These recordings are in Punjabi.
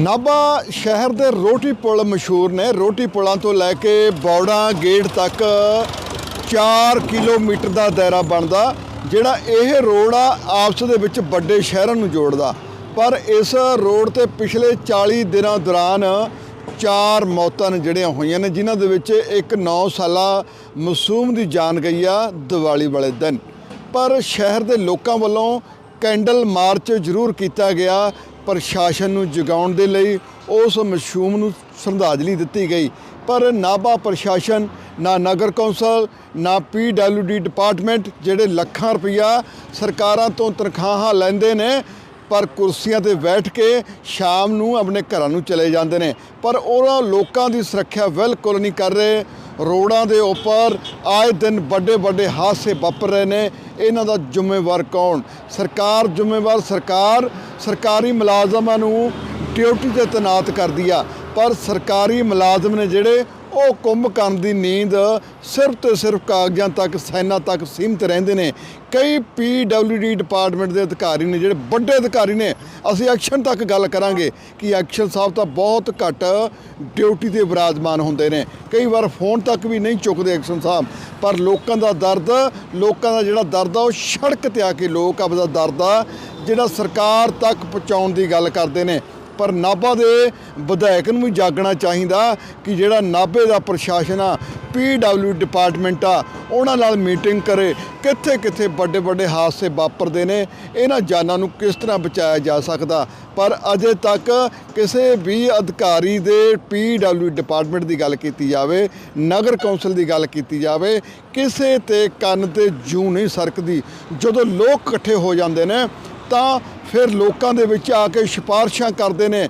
ਨਾਭਾ ਸ਼ਹਿਰ ਦੇ ਰੋਟੀ ਪੁਲ ਮਸ਼ਹੂਰ ਨੇ। ਰੋਟੀ ਪੁਲਾਂ ਤੋਂ ਲੈ ਕੇ ਬੌੜਾ ਗੇਟ ਤੱਕ 4 ਕਿਲੋਮੀਟਰ ਦਾ ਦਾਇਰਾ ਬਣਦਾ, ਜਿਹੜਾ ਇਹ ਰੋਡ ਆ, ਆਪਸ ਦੇ ਵਿੱਚ ਵੱਡੇ ਸ਼ਹਿਰਾਂ ਨੂੰ ਜੋੜਦਾ। ਪਰ ਇਸ ਰੋਡ ਤੇ ਪਿਛਲੇ 40 ਦਿਨਾਂ ਦੌਰਾਨ ਚਾਰ ਮੌਤਾਂ ਨੇ ਜਿਹੜੀਆਂ ਹੋਈਆਂ ਨੇ, ਜਿਨ੍ਹਾਂ ਦੇ ਵਿੱਚ ਇੱਕ 9 ਸਾਲਾ ਮਾਸੂਮ ਦੀ ਜਾਨ ਗਈ ਆ ਦੀਵਾਲੀ ਵਾਲੇ ਦਿਨ। ਪਰ ਸ਼ਹਿਰ ਦੇ ਲੋਕਾਂ ਵੱਲੋਂ ਕੈਂਡਲ ਮਾਰਚ ਜ਼ਰੂਰ ਕੀਤਾ ਗਿਆ ਪ੍ਰਸ਼ਾਸਨ ਨੂੰ ਜਗਾਉਣ ਦੇ ਲਈ ਉਸ ਮਸ਼ਹੂਮ ਨੂੰ ਸ਼ਰਧਾਂਜਲੀ ਦਿੱਤੀ ਗਈ। ਪਰ ਨਾਭਾ ਪ੍ਰਸ਼ਾਸਨ, ਨਾ ਨਗਰ ਕੌਂਸਲ, ਨਾ ਪੀਡਬਲਯੂਡੀ ਡਿਪਾਰਟਮੈਂਟ ਜਿਹੜੇ ਲੱਖਾਂ ਰੁਪਈਆ ਸਰਕਾਰਾਂ ਤੋਂ ਤਨਖਾਹਾਂ ਲੈਂਦੇ ਨੇ, ਪਰ ਕੁਰਸੀਆਂ ਤੇ ਬੈਠ ਕੇ ਸ਼ਾਮ ਨੂੰ ਆਪਣੇ ਘਰਾਂ ਨੂੰ ਚਲੇ ਜਾਂਦੇ ਨੇ। ਪਰ ਉਹਨਾਂ ਲੋਕਾਂ ਦੀ ਸੁਰੱਖਿਆ ਬਿਲਕੁਲ ਨਹੀਂ ਕਰ ਰਹੇ। ਰੋਡਾਂ ਦੇ ਉੱਪਰ ਆਏ ਦਿਨ ਵੱਡੇ ਵੱਡੇ ਹਾਦਸੇ ਵਾਪਰ ਰਹੇ ਨੇ। ਇਹਨਾਂ ਦਾ ਜ਼ਿੰਮੇਵਾਰ ਕੌਣ? ਸਰਕਾਰ ਜ਼ਿੰਮੇਵਾਰ ਸਰਕਾਰ, ਸਰਕਾਰੀ ਮੁਲਾਜ਼ਮਾਂ ਨੂੰ ਡਿਊਟੀ ਤੇ ਤੈਨਾਤ ਕਰਦੀ ਆ। ਪਰ ਸਰਕਾਰੀ ਮੁਲਾਜ਼ਮ ਨੇ ਜਿਹੜੇ ਉਹ ਕੁੰਭਕਰਨ ਦੀ ਨੀਂਦ ਸਿਰਫ ਤੇ ਸਿਰਫ ਕਾਗਜ਼ਾਂ ਤੱਕ, ਸੈਨਾ ਤੱਕ ਸੀਮਤ ਰਹਿੰਦੇ ਨੇ। ਕਈ ਪੀਡਬਲਯੂਡੀ ਡਿਪਾਰਟਮੈਂਟ ਦੇ ਅਧਿਕਾਰੀ ਨੇ, ਜਿਹੜੇ ਵੱਡੇ ਅਧਿਕਾਰੀ ਨੇ, ਅਸੀਂ ਐਕਸ਼ਨ ਤੱਕ ਗੱਲ ਕਰਾਂਗੇ ਕਿ ਐਕਸ਼ਨ ਸਾਹਿਬ ਤਾਂ ਬਹੁਤ ਘੱਟ ਡਿਊਟੀ ਤੇ ਵਿਰਾਜਮਾਨ ਹੁੰਦੇ ਨੇ। ਕਈ ਵਾਰ ਫੋਨ ਤੱਕ ਵੀ ਨਹੀਂ ਚੁੱਕਦੇ ਐਕਸ਼ਨ ਸਾਹਿਬ, ਪਰ ਲੋਕਾਂ ਦਾ ਦਰਦ, ਲੋਕਾਂ ਦਾ ਜਿਹੜਾ ਦਰਦ ਆ, ਉਹ ਸੜਕ ਤੇ ਆ ਕੇ ਲੋਕ ਆਪਦਾ ਦਰਦ ਆ, ਜਿਹੜਾ ਸਰਕਾਰ ਤੱਕ ਪਹੁੰਚਾਉਣ ਦੀ ਗੱਲ ਕਰਦੇ ਨੇ। ਪਰ ਨਾਭਾ ਦੇ ਵਿਧਾਇਕ ਨੂੰ ਵੀ ਜਾਗਣਾ ਚਾਹੀਦਾ ਕਿ ਜਿਹੜਾ ਨਾਭੇ ਦਾ ਪ੍ਰਸ਼ਾਸਨ ਆ, ਪੀਡਬਲਯੂ ਡਿਪਾਰਟਮੈਂਟ ਆ, ਉਹਨਾਂ ਨਾਲ ਮੀਟਿੰਗ ਕਰੇ ਕਿੱਥੇ ਕਿੱਥੇ ਵੱਡੇ ਵੱਡੇ ਹਾਦਸੇ ਵਾਪਰਦੇ ਨੇ, ਇਹਨਾਂ ਜਾਨਾਂ ਨੂੰ ਕਿਸ ਤਰ੍ਹਾਂ ਬਚਾਇਆ ਜਾ ਸਕਦਾ? ਪਰ ਅਜੇ ਤੱਕ ਕਿਸੇ ਵੀ ਅਧਿਕਾਰੀ ਦੇ ਪੀਡਬਲਯੂ ਡਿਪਾਰਟਮੈਂਟ ਦੀ ਗੱਲ ਕੀਤੀ ਜਾਵੇ, ਨਗਰ ਕੌਂਸਲ ਦੀ ਗੱਲ ਕੀਤੀ ਜਾਵੇ, ਕਿਸੇ ਤੇ ਕੰਨ ਤੇ ਜੂ ਨਹੀਂ ਸਰਕਦੀ। ਜਦੋਂ ਲੋਕ ਇਕੱਠੇ ਹੋ ਜਾਂਦੇ ਨੇ ਤਾਂ ਫਿਰ ਲੋਕਾਂ ਦੇ ਵਿੱਚ ਆ ਕੇ ਸਿਫਾਰਸ਼ਾਂ ਕਰਦੇ ਨੇ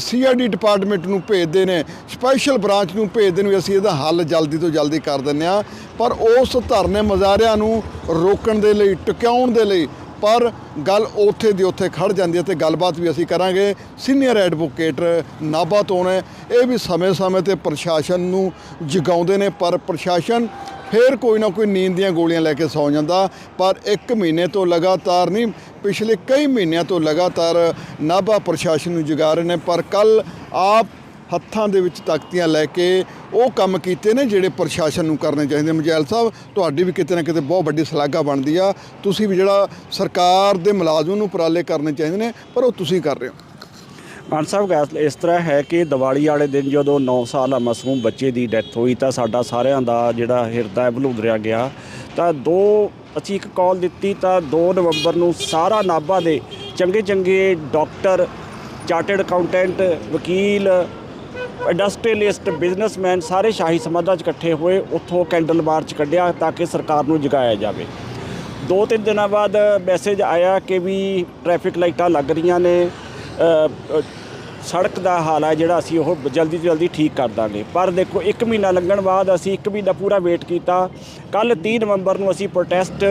ਸੀਆਈਡੀ ਡਿਪਾਰਟਮੈਂਟ ਨੂੰ ਭੇਜਦੇ ਨੇ, ਸਪੈਸ਼ਲ ਬ੍ਰਾਂਚ ਨੂੰ ਭੇਜਦੇ ਨੇ ਵੀ ਅਸੀਂ ਇਹਦਾ ਹੱਲ ਜਲਦੀ ਤੋਂ ਜਲਦੀ ਕਰ ਦਿੰਦੇ ਆ ਪਰ ਉਸ ਧਰਨੇ ਮਜ਼ਾਰਿਆਂ ਨੂੰ ਰੋਕਣ ਦੇ ਲਈ, ਟਿਕਾਉਣ ਦੇ ਲਈ ਪਰ ਗੱਲ ਉੱਥੇ ਦੀ ਉੱਥੇ ਖੜ ਜਾਂਦੀ ਹੈ ਤੇ ਗੱਲਬਾਤ ਵੀ ਅਸੀਂ ਕਰਾਂਗੇ। ਸੀਨੀਅਰ ਐਡਵੋਕੇਟ ਨਾਭਾ ਤੋਂ ਨੇ, ਇਹ ਵੀ ਸਮੇਂ-ਸਮੇਂ ਤੇ ਪ੍ਰਸ਼ਾਸਨ ਨੂੰ ਜਗਾਉਂਦੇ ਨੇ, ਪਰ ਪ੍ਰਸ਼ਾਸਨ ਫਿਰ ਕੋਈ ਨਾ ਕੋਈ ਨੀਂਦ ਦੀਆਂ ਗੋਲੀਆਂ ਲੈ ਕੇ ਸੌ ਜਾਂਦਾ। ਪਰ ਇੱਕ ਮਹੀਨੇ ਤੋਂ ਲਗਾਤਾਰ ਨਹੀਂ ਪਿਛਲੇ ਕਈ ਮਹੀਨਿਆਂ ਤੋਂ ਲਗਾਤਾਰ ਨਾਭਾ ਪ੍ਰਸ਼ਾਸਨ ਨੂੰ ਜਗਾ ਰਹੇ ਨੇ, ਪਰ ਕੱਲ ਆਪ ਹੱਥਾਂ ਦੇ ਵਿੱਚ ਤਾਕਤੀਆਂ ਲੈ ਕੇ ਉਹ ਕੰਮ ਕੀਤੇ ਨੇ ਜਿਹੜੇ ਪ੍ਰਸ਼ਾਸਨ ਨੂੰ ਕਰਨੇ ਚਾਹੀਦੇ। ਮਜੈਲ ਸਾਹਿਬ, ਤੁਹਾਡੀ ਵੀ ਕਿਤੇ ਨਾ ਕਿਤੇ ਬਹੁਤ ਵੱਡੀ ਸ਼ਲਾਘਾ ਬਣਦੀ ਆ। ਤੁਸੀਂ ਵੀ ਜਿਹੜਾ ਸਰਕਾਰ ਦੇ ਮੁਲਾਜ਼ਮ ਨੂੰ ਉਪਰਾਲੇ ਕਰਨੇ ਚਾਹੀਦੇ ਨੇ, ਪਰ ਉਹ ਤੁਸੀਂ ਕਰ ਰਹੇ ਹੋ। ਮਾਨ ਸਾਹਿਬ, ਗੱਲ ਇਸ ਤਰ੍ਹਾਂ ਹੈ ਕਿ ਦੀਵਾਲੀ ਵਾਲੇ ਦਿਨ ਜਦੋਂ 9 ਸਾਲਾ ਮਾਸੂਮ ਬੱਚੇ ਦੀ ਡੈਥ ਹੋਈ ਤਾਂ ਸਾਡਾ ਸਾਰਿਆਂ ਦਾ ਜਿਹੜਾ ਹਿਰਦਾ ਹੈ, ਬਲੂਦਰਿਆ ਗਿਆ। ਤਾਂ ਦੋ ਅਸੀਂ ਇੱਕ ਕਾਲ ਦਿੱਤੀ ਤਾਂ 2 ਨਵੰਬਰ ਨੂੰ ਸਾਰਾ ਨਾਭਾ ਦੇ ਚੰਗੇ ਚੰਗੇ ਡਾਕਟਰ ਚਾਰਟਰਡ ਅਕਾਊਂਟੈਂਟ ਵਕੀਲ ਇੰਡਸਟਰੀਅਲਿਸਟ ਬਿਜ਼ਨਸਮੈਨ ਸਾਰੇ ਸ਼ਾਹੀ ਸਮਾਧਾਂ 'ਚ ਇਕੱਠੇ ਹੋਏ, ਉੱਥੋਂ ਕੈਂਡਲ ਮਾਰਚ ਕੱਢਿਆ ਤਾਂ ਕਿ ਸਰਕਾਰ ਨੂੰ ਜਗਾਇਆ ਜਾਵੇ। ਦੋ ਤਿੰਨ ਦਿਨਾਂ ਬਾਅਦ ਮੈਸੇਜ ਆਇਆ ਕਿ ਵੀ ਟ੍ਰੈਫਿਕ ਲਾਈਟਾਂ ਲੱਗ ਰਹੀਆਂ ਨੇ ਸੜਕ ਦਾ ਹਾਲ ਹੈ ਜਿਹੜਾ ਅਸੀਂ ਉਹ ਜਲਦੀ ਤੋਂ ਜਲਦੀ ਠੀਕ ਕਰ ਦਾਂਗੇ। ਪਰ ਦੇਖੋ 1 ਮਹੀਨਾ ਲੱਗਣ ਬਾਅਦ ਅਸੀਂ 1 ਮਹੀਨਾ ਪੂਰਾ ਵੇਟ ਕੀਤਾ। ਕੱਲ 30 ਨਵੰਬਰ ਨੂੰ ਅਸੀਂ ਪ੍ਰੋਟੈਸਟ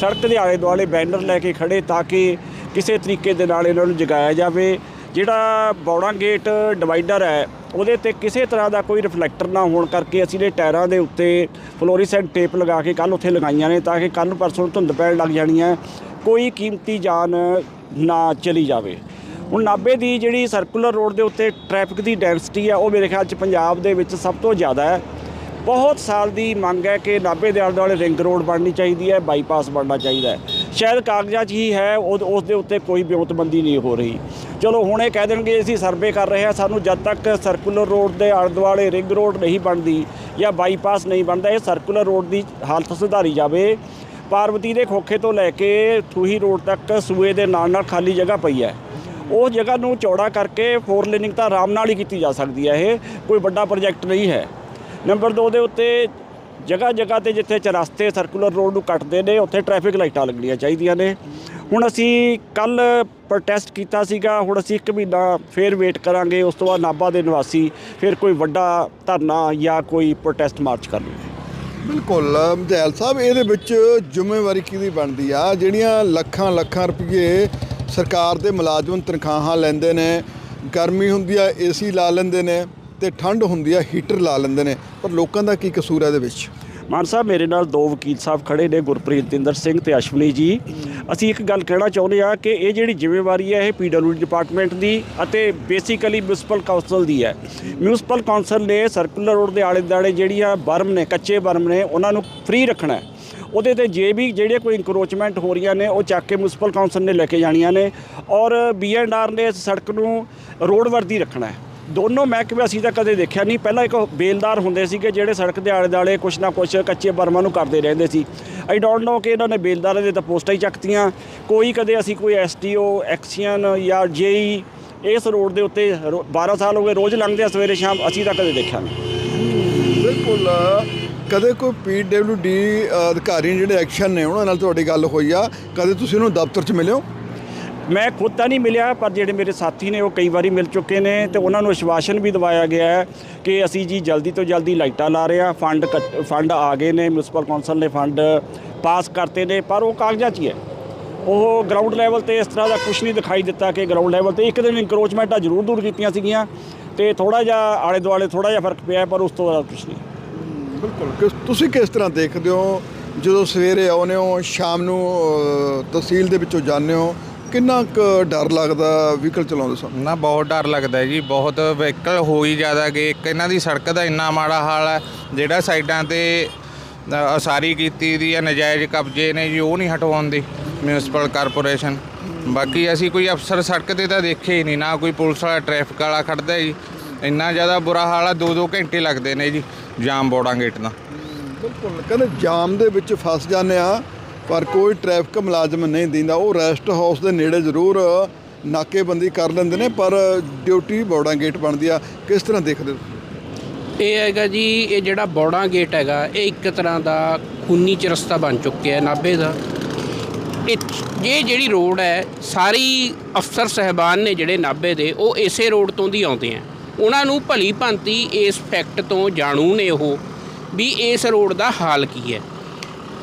ਸੜਕ ਦੇ ਆਲੇ ਦੁਆਲੇ ਬੈਨਰ ਲੈ ਕੇ ਖੜੇ ਤਾਂ ਕਿ ਕਿਸੇ ਤਰੀਕੇ ਦੇ ਨਾਲ ਇਹਨਾਂ ਨੂੰ ਜਗਾਇਆ ਜਾਵੇ। ਜਿਹੜਾ ਬੌੜਾ ਗੇਟ ਡਿਵਾਈਡਰ ਹੈ, ਉਹਦੇ ਤੇ ਕਿਸੇ ਤਰ੍ਹਾਂ ਦਾ ਕੋਈ ਰਿਫਲੈਕਟਰ ਨਾ ਹੋਣ ਕਰਕੇ ਅਸੀਂ ਨੇ ਟਾਇਰਾਂ ਦੇ ਉੱਤੇ ਫਲੋਰੀਸੈਂਟ ਟੇਪ ਲਗਾ ਕੇ ਕੱਲ ਉੱਥੇ ਲਗਾਈਆਂ ਨੇ ਤਾਂ ਕਿ ਕੱਲ ਨੂੰ ਪਰਸੋਂ ਧੁੰਦ ਪੈਣ ਲੱਗ ਜਾਣੀ ਹੈ। ਕੋਈ ਕੀਮਤੀ ਜਾਨ ਨਾ ਚਲੀ ਜਾਵੇ। ਹੁਣ ਨਾਭੇ ਦੀ ਜਿਹੜੀ ਸਰਕੂਲਰ ਰੋਡ ਦੇ ਉੱਤੇ ਟ੍ਰੈਫਿਕ ਦੀ ਡੈਂਸਿਟੀ ਹੈ ਉਹ ਮੇਰੇ ਖਿਆਲ 'ਚ ਪੰਜਾਬ ਦੇ ਵਿੱਚ ਸਭ ਤੋਂ ਜ਼ਿਆਦਾ ਹੈ। ਬਹੁਤ ਸਾਲ ਦੀ ਮੰਗ ਹੈ ਕਿ ਨਾਭੇ ਦੇ ਆਲੇ ਦੁਆਲੇ ਰਿੰਗ ਰੋਡ ਬਣਨੀ ਚਾਹੀਦੀ ਹੈ, ਬਾਈਪਾਸ ਬਣਨਾ ਚਾਹੀਦਾ ਹੈ। ਸ਼ਾਇਦ ਕਾਗਜ਼ਾਂ 'ਚ ਹੀ ਹੈ, ਉਹ, ਉਸ ਦੇ ਉੱਤੇ ਕੋਈ ਬਿਉਂਤਬੰਦੀ ਨਹੀਂ ਹੋ ਰਹੀ। ਚਲੋ ਹੁਣ ਇਹ ਕਹਿ ਦੇਣਗੇ, ਅਸੀਂ ਸਰਵੇ ਕਰ ਰਹੇ ਹਾਂ, ਸਾਨੂੰ ਜਦ ਤੱਕ ਸਰਕੂਲਰ ਰੋਡ ਦੇ ਆਲੇ ਦੁਆਲੇ ਰਿੰਗ ਰੋਡ ਨਹੀਂ ਬਣਦੀ ਜਾਂ ਬਾਈਪਾਸ ਨਹੀਂ ਬਣਦਾ, ਇਹ ਸਰਕੂਲਰ ਰੋਡ ਦੀ ਹਾਲਤ ਸੁਧਾਰੀ ਜਾਵੇ। ਪਾਰਵਤੀ ਦੇ ਖੋਖੇ ਤੋਂ ਲੈ ਕੇ ਥੂਹੀ ਰੋਡ ਤੱਕ ਸੂਏ ਦੇ ਨਾਲ ਨਾਲ ਖਾਲੀ ਜਗ੍ਹਾ ਪਈ ਹੈ। ਉਹ ਜਗ੍ਹਾ ਨੂੰ ਚੌੜਾ ਕਰਕੇ ਫੋਰ ਲੇਨਿੰਗ ਤਾਂ ਆਰਾਮ ਨਾਲ ਹੀ ਕੀਤੀ ਜਾ ਸਕਦੀ ਹੈ ਇਹ, ਕੋਈ ਵੱਡਾ ਪ੍ਰੋਜੈਕਟ ਨਹੀਂ ਹੈ। ਨੰਬਰ 2 ਦੇ ਉੱਤੇ ਜਗ੍ਹਾ ਜਗ੍ਹਾ ਤੇ ਜਿੱਥੇ ਚਰਸਤੇ ਸਰਕੂਲਰ ਰੋਡ ਨੂੰ ਕੱਟਦੇ ਨੇ, ਉੱਥੇ ਟ੍ਰੈਫਿਕ ਲਾਈਟਾਂ ਲੱਗਣੀਆਂ ਚਾਹੀਦੀਆਂ ਨੇ। ਹੁਣ ਅਸੀਂ ਕੱਲ ਪ੍ਰੋਟੈਸਟ ਕੀਤਾ ਸੀਗਾ, ਹੁਣ ਅਸੀਂ ਇੱਕ ਮਹੀਨਾ ਫੇਰ ਵੇਟ ਕਰਾਂਗੇ, ਉਸ ਤੋਂ ਬਾਅਦ ਨਾਭਾ ਦੇ ਨਿਵਾਸੀ ਫਿਰ ਕੋਈ ਵੱਡਾ ਧਰਨਾ ਜਾਂ ਕੋਈ ਪ੍ਰੋਟੈਸਟ ਮਾਰਚ ਕਰਨਗੇ। ਬਿਲਕੁਲ ਮਜੈਲ ਸਾਹਿਬ, ਇਹਦੇ ਵਿੱਚ ਜ਼ਿੰਮੇਵਾਰੀ ਕਿਹਦੀ ਬਣਦੀ ਆ? ਜਿਹੜੀਆਂ ਲੱਖਾਂ ਲੱਖਾਂ ਰੁਪਏ ਸਰਕਾਰ ਦੇ ਮੁਲਾਜ਼ਮ ਤਨਖਾਹਾਂ ਲੈਂਦੇ ਨੇ, ਗਰਮੀ ਹੁੰਦੀ ਆ, ਏਸੀ ਲਾ ਲੈਂਦੇ ਨੇ ਤੇ ਠੰਡ ਹੁੰਦੀ ਆ, ਹੀਟਰ ਲਾ ਲੈਂਦੇ ਨੇ। ਪਰ ਲੋਕਾਂ ਦਾ ਕੀ ਕਸੂਰ ਹੈ ਇਹਦੇ ਵਿੱਚ? ਮਾਨ ਸਾਹਿਬ, ਮੇਰੇ ਨਾਲ ਦੋ ਵਕੀਲ ਸਾਹਿਬ ਖੜੇ ਨੇ, ਗੁਰਪ੍ਰੀਤ ਇੰਦਰ ਸਿੰਘ ਤੇ ਅਸ਼ਵਨੀ ਜੀ। ਅਸੀਂ ਇੱਕ ਗੱਲ ਕਹਿਣਾ ਚਾਹੁੰਦੇ ਆ ਕਿ ਇਹ ਜਿਹੜੀ ਜ਼ਿੰਮੇਵਾਰੀ ਹੈ, ਇਹ ਪੀਡਬਲਿਊਡੀ ਡਿਪਾਰਟਮੈਂਟ ਦੀ ਅਤੇ ਬੇਸਿਕਲੀ ਮਿਊਨਿਸਪਲ ਕਾਉਂਸਲ ਦੀ ਹੈ। ਮਿਊਨਿਸਪਲ ਕਾਉਂਸਲ ਨੇ ਸਰਕੂਲਰ ਰੋਡ ਦੇ ਆਲੇ ਦੁਆਲੇ ਜਿਹੜੀਆਂ ਬਰਮ ਨੇ, ਕੱਚੇ ਬਰਮ ਨੇ, ਉਹਨਾਂ ਨੂੰ ਫ੍ਰੀ ਰੱਖਣਾ ਹੈ। ਉਹਦੇ ਤੇ ਜੇ ਵੀ ਜਿਹੜੇ ਕੋਈ ਇਨਕਰੋਚਮੈਂਟ ਹੋ ਰਹੀਆਂ ਨੇ, ਉਹ ਚੱਕ ਕੇ ਮਿਊਨਿਸਪਲ ਕੌਂਸਲ ਨੇ ਲੈ ਕੇ ਜਾਣੀਆਂ ਨੇ ਔਰ ਬੀਐਨਆਰ ਨੇ ਇਸ ਸੜਕ ਨੂੰ ਰੋਡ ਵਰਦੀ ਰੱਖਣਾ ਹੈ। ਦੋਨੋਂ ਮਹਿਕਮੇ ਅਸੀਂ ਤਾਂ ਕਦੇ ਦੇਖਿਆ ਨਹੀਂ। ਪਹਿਲਾਂ ਇੱਕ ਬੇਲਦਾਰ ਹੁੰਦੇ ਸੀਗੇ ਜਿਹੜੇ ਸੜਕ ਦੇ ਆਲੇ ਦੁਆਲੇ ਕੁਛ ਨਾ ਕੁਛ ਕੱਚੇ ਬਰਮਾਂ ਨੂੰ ਕਰਦੇ ਰਹਿੰਦੇ ਸੀ। ਆਈ ਡੋਂਟ ਨੋ ਕਿ ਇਹਨਾਂ ਨੇ ਬੇਲਦਾਰਾਂ ਦੇ ਤਾਂ ਪੋਸਟਾਂ ਹੀ ਚੱਕਤੀਆਂ। ਕੋਈ ਕਦੇ ਅਸੀਂ ਕੋਈ ਐਸਟੀਓ ਐਕਸੀਅਨ ਜਾਂ ਜੇਈ ਇਸ ਰੋਡ ਦੇ ਉੱਤੇ ਰੋ- 12 ਸਾਲ ਹੋ ਗਏ ਰੋਜ਼ ਲੰਘਦੇ ਆ ਸਵੇਰੇ ਸ਼ਾਮ, ਅਸੀਂ ਤਾਂ ਕਦੇ ਦੇਖਿਆ ਨਹੀਂ। ਬਿਲਕੁਲ। ਕਦੇ ਕੋਈ ਪੀਡਬਲਯੂਡੀ ਅਧਿਕਾਰੀ ਜਿਹੜੇ ਐਕਸ਼ਨ ਨੇ, ਉਹਨਾਂ ਨਾਲ ਤੁਹਾਡੀ ਗੱਲ ਹੋਈ ਆ? ਕਦੇ ਤੁਸੀਂ ਉਹਨੂੰ ਦਫ਼ਤਰ 'ਚ ਮਿਲਿਓ ਮੈਂ ਖੁਦ ਤਾਂ ਨਹੀਂ ਮਿਲਿਆ, ਪਰ ਜਿਹੜੇ ਮੇਰੇ ਸਾਥੀ ਨੇ, ਉਹ ਕਈ ਵਾਰੀ ਮਿਲ ਚੁੱਕੇ ਨੇ ਤੇ ਉਹਨਾਂ ਨੂੰ ਅਸ਼ਵਾਸਨ ਵੀ ਦਿਵਾਇਆ ਗਿਆ ਹੈ ਕਿ ਅਸੀਂ ਜੀ ਜਲਦੀ ਤੋਂ ਜਲਦੀ ਲਾਈਟਾਂ ਲਾ ਰਹੇ ਹਾਂ। ਫੰਡ ਕੱਟ- ਫੰਡ ਆ ਗਏ ਨੇ ਮਿਊਨਿਸਪਲ ਕੌਂਸਲ ਨੇ ਫੰਡ ਪਾਸ ਕਰਤੇ ਨੇ, ਪਰ ਉਹ ਕਾਗਜ਼ਾਂ 'ਚ ਹੀ ਹੈ। ਉਹ ਗਰਾਊਂਡ ਲੈਵਲ ਤੇ ਇਸ ਤਰ੍ਹਾਂ ਦਾ ਕੁਝ ਨਹੀਂ ਦਿਖਾਈ ਦਿੱਤਾ ਕਿ ਗਰਾਊਂਡ ਲੈਵਲ ਤੇ ਇੱਕ ਦਿਨ ਇਨਕਰੋਚਮੈਂਟਾਂ ਜ਼ਰੂਰ ਦੂਰ ਕੀਤੀਆਂ ਸੀਗੀਆਂ ਤੇ ਥੋੜਾ ਜਿਹਾ ਆਲੇ ਦੁਆਲੇ ਥੋੜਾ ਜਿਹਾ ਫ਼ਰਕ ਪਿਆ, ਪਰ ਉਸ ਤੋਂ ਬਾਅਦ ਕੁਝ ਨਹੀਂ। ਬਿਲਕੁਲ। ਕਿਸ ਤੁਸੀਂ ਕਿਸ ਤਰ੍ਹਾਂ ਦੇਖਦੇ ਹੋ? ਜਦੋਂ ਸਵੇਰੇ ਆਉਂਦੇ ਹੋ ਸ਼ਾਮ ਨੂੰ ਤਹਿਸੀਲ ਦੇ ਵਿੱਚੋਂ ਜਾਂਦੇ ਹੋ ਕਿੰਨਾ ਕੁ ਡਰ ਲੱਗਦਾ ਵਹੀਕਲ ਚਲਾਉਂਦੇ ਸਮੇਂ? ਨਾ ਬਹੁਤ ਡਰ ਲੱਗਦਾ ਜੀ। ਬਹੁਤ ਵਹੀਕਲ ਹੋ ਹੀ ਜ਼ਿਆਦਾ ਗਏ ਇੱਕ ਇਹਨਾਂ ਦੀ ਸੜਕ ਦਾ ਇੰਨਾ ਮਾੜਾ ਹਾਲ ਹੈ ਜਿਹੜਾ ਸਾਈਡਾਂ ਤੇ ਅ, ਉਸਾਰੀ ਕੀਤੀ ਦੀ ਹੈ ਨਜਾਇਜ਼ ਕਬਜ਼ੇ ਨੇ ਜੀ ਉਹ ਨਹੀਂ ਹਟਵਾਉਂਦੀ ਮਿਊਨਿਸਪਲ ਕਾਰਪੋਰੇਸ਼ਨ ਬਾਕੀ ਅਸੀਂ ਕੋਈ ਅਫਸਰ ਸੜਕ ਤੇ ਤਾਂ ਦੇਖੇ ਹੀ ਨਹੀਂ ਨਾ ਕੋਈ ਪੁਲਿਸ ਵਾਲਾ ਟ੍ਰੈਫਿਕ ਵਾਲਾ ਖੜਦਾ ਜੀ। ਇੰਨਾ ਜ਼ਿਆਦਾ ਬੁਰਾ ਹਾਲ ਹੈ 2-2 ਘੰਟੇ ਲੱਗਦੇ ਨੇ ਜੀ ਜਾਮ ਬੋੜਾਂ ਗੇਟ ਦਾ ਬਿਲਕੁਲ ਕਹਿੰਦੇ ਜਾਮ ਦੇ ਵਿੱਚ ਫਸ ਜਾਂਦੇ ਆ ਪਰ ਕੋਈ ਟ੍ਰੈਫਿਕ ਮੁਲਾਜ਼ਮ ਨਹੀਂ ਦਿੰਦਾ। ਉਹ ਰੈਸਟ ਹਾਊਸ ਦੇ ਨੇੜੇ ਜ਼ਰੂਰ ਨਾਕੇਬੰਦੀ ਕਰ ਲੈਂਦੇ ਨੇ ਪਰ ਡਿਊਟੀ ਬੌੜਾ ਗੇਟ ਬਣਦੀ ਆ। ਕਿਸ ਤਰ੍ਹਾਂ ਦੇਖਦੇ ਹੋ? ਇਹ ਹੈਗਾ ਜੀ ਇਹ ਜਿਹੜਾ ਬੌੜਾ ਗੇਟ ਹੈਗਾ ਇਹ ਇੱਕ ਤਰ੍ਹਾਂ ਦਾ ਖੂਨੀ ਚਰਸਤਾ ਬਣ ਚੁੱਕਿਆ ਹੈ ਨਾਭੇ ਦਾ। ਇਹ ਇਹ ਜਿਹੜੀ ਰੋਡ ਹੈ ਸਾਰੀ ਅਫਸਰ ਸਹਿਬਾਨ ਨੇ ਜਿਹੜੇ ਨਾਭੇ ਦੇ ਉਹ ਇਸੇ ਰੋਡ ਤੋਂ ਦੀ ਆਉਂਦੇ ਆ। ਉਹਨਾਂ ਨੂੰ ਭਲੀ ਭਾਂਤੀ ਇਸ ਫੈਕਟ ਤੋਂ ਜਾਣੂ ਨੇ ਉਹ ਵੀ ਇਸ ਰੋਡ ਦਾ ਹਾਲ ਕੀ ਹੈ।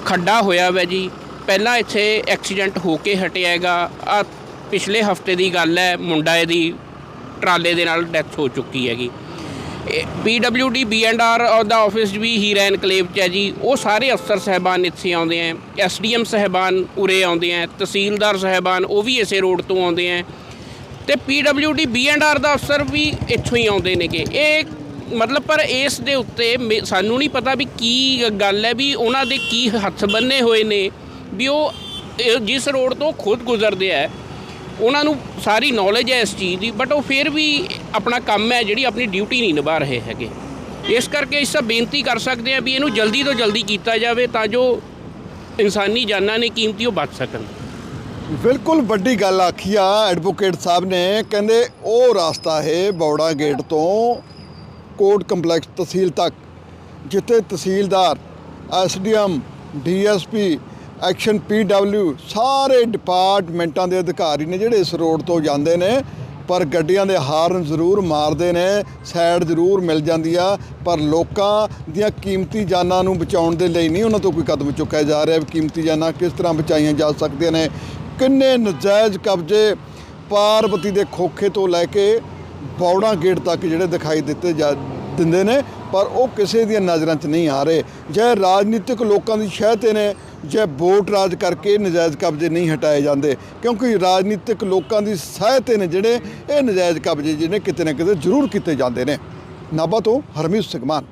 ਖੱਡਾ ਹੋਇਆ ਵੈ ਜੀ। ਪਹਿਲਾਂ ਇੱਥੇ ਐਕਸੀਡੈਂਟ ਹੋ ਕੇ ਹਟਿਆ ਹੈਗਾ। ਆ ਪਿਛਲੇ ਹਫ਼ਤੇ ਦੀ ਗੱਲ ਹੈ, ਮੁੰਡਾ ਇਹਦੀ ਟਰਾਲੇ ਦੇ ਨਾਲ ਡੈਥ ਹੋ ਚੁੱਕੀ ਹੈਗੀ। ਪੀਡਬਲਯੂਡੀ ਬੀਐਂਡਆਰ ਦਾ ਆਫਿਸ ਵੀ ਹੀਰਾ ਐਨਕਲੇਵ ਚ ਹੈ ਜੀ। ਉਹ ਸਾਰੇ ਅਫਸਰ ਸਹਿਬਾਨ ਇੱਥੇ ਆਉਂਦੇ ਆ ਐਸਡੀਐਮ ਸਹਿਬਾਨ ਉਰੇ ਆਉਂਦੇ ਆ ਤਹਿਸੀਲਦਾਰ ਸਹਿਬਾਨ ਉਹ ਵੀ ਇਸੇ ਰੋਡ ਤੋਂ ਆਉਂਦੇ ਆ ਤੇ ਪੀਡਬਲਯੂਡੀ ਬੀਐਂਡਆਰ ਦਾ ਅਫਸਰ ਵੀ ਇੱਥੋਂ ਹੀ ਆਉਂਦੇ ਨੇਗੇ। ਇਹ ਮਤਲਬ ਪਰ ਇਸ ਦੇ ਉੱਤੇ ਮੇ- ਸਾਨੂੰ ਨਹੀਂ ਪਤਾ ਵੀ ਕੀ ਗੱਲ ਹੈ, ਵੀ ਉਹਨਾਂ ਦੇ ਕੀ ਹੱਥ ਬੰਨੇ ਹੋਏ ਨੇ, ਵੀ ਉਹ ਜਿਸ ਰੋਡ ਤੋਂ ਖੁਦ ਗੁਜ਼ਰਦੇ ਆ, ਉਹਨਾਂ ਨੂੰ ਸਾਰੀ ਨੌਲੇਜ ਹੈ ਇਸ ਚੀਜ਼ ਦੀ ਬਟ ਉਹ ਫਿਰ ਵੀ ਆਪਣਾ ਕੰਮ ਹੈ ਜਿਹੜੀ ਆਪਣੀ ਡਿਊਟੀ ਨਹੀਂ ਨਿਭਾ ਰਹੇ ਹੈਗੇ। ਇਸ ਕਰਕੇ ਇਸ ਦਾ ਬੇਨਤੀ ਕਰ ਸਕਦੇ ਆ ਵੀ ਇਹਨੂੰ ਜਲਦੀ ਤੋਂ ਜਲਦੀ ਕੀਤਾ ਜਾਵੇ ਤਾਂ ਜੋ ਇਨਸਾਨੀ ਜਾਨਾਂ ਨੇ ਕੀਮਤੀ ਉਹ ਬਚ ਸਕਣ। ਬਿਲਕੁਲ ਵੱਡੀ ਗੱਲ ਆਖੀ ਆ ਐਡਵੋਕੇਟ ਸਾਹਿਬ ਨੇ, ਕਹਿੰਦੇ ਉਹ ਰਸਤਾ ਹੈ ਬੌੜਾ ਗੇਟ ਤੋਂ ਕੋਰਟ ਕੰਪਲੈਕਸ ਤਹਿਸੀਲ ਤੱਕ, ਜਿੱਥੇ tehsildar SDM DSP XEN PW ਸਾਰੇ ਡਿਪਾਰਟਮੈਂਟਾਂ ਦੇ ਅਧਿਕਾਰੀ ਨੇ ਜਿਹੜੇ ਇਸ ਰੋਡ ਤੋਂ ਜਾਂਦੇ ਨੇ, ਪਰ ਗੱਡੀਆਂ ਦੇ ਹਾਰਨ ਜ਼ਰੂਰ ਮਾਰਦੇ ਨੇ, ਸਾਈਡ ਜ਼ਰੂਰ ਮਿਲ ਜਾਂਦੀ ਆ, ਪਰ ਲੋਕਾਂ ਦੀਆਂ ਕੀਮਤੀ ਜਾਨਾਂ ਨੂੰ ਬਚਾਉਣ ਦੇ ਲਈ ਨਹੀਂ ਉਹਨਾਂ ਤੋਂ ਕੋਈ ਕਦਮ ਚੁੱਕਿਆ ਜਾ ਰਿਹਾ ਵੀ ਕੀਮਤੀ ਜਾਨਾਂ ਕਿਸ ਤਰ੍ਹਾਂ ਬਚਾਈਆਂ ਜਾ ਸਕਦੀਆਂ ਨੇ। ਕਿੰਨੇ ਨਜਾਇਜ਼ ਕਬਜ਼ੇ ਪਾਰਬਤੀ ਦੇ ਖੋਖੇ ਤੋਂ ਲੈ ਕੇ ਬੌੜਾ ਗੇਟ ਤੱਕ ਜਿਹੜੇ ਦਿਖਾਈ ਦਿੱਤੇ ਜਾ ਦਿੰਦੇ ਨੇ, ਪਰ ਉਹ ਕਿਸੇ ਦੀਆਂ ਨਜ਼ਰਾਂ 'ਚ ਨਹੀਂ ਆ ਰਹੇ। ਜੇ ਰਾਜਨੀਤਿਕ ਲੋਕਾਂ ਦੀ ਸ਼ਹਿ ਤੇ ਨੇ, ਜੇ ਵੋਟ ਰਾਜ ਕਰਕੇ ਨਜਾਇਜ਼ ਕਬਜ਼ੇ ਨਹੀਂ ਹਟਾਏ ਜਾਂਦੇ, ਕਿਉਂਕਿ ਰਾਜਨੀਤਿਕ ਲੋਕਾਂ ਦੀ ਸਹਾਇ ਤੇ ਨੇ ਜਿਹੜੇ ਇਹ ਨਜਾਇਜ਼ ਕਬਜ਼ੇ ਜਿਹੜੇ ਕਿਤੇ ਨਾ ਕਿਤੇ ਜ਼ਰੂਰ ਕੀਤੇ ਜਾਂਦੇ ਨੇ। ਨਾਭਾ ਤੋਂ ਹਰਮੀਤ ਸਿੰਘ ਮਾਨ।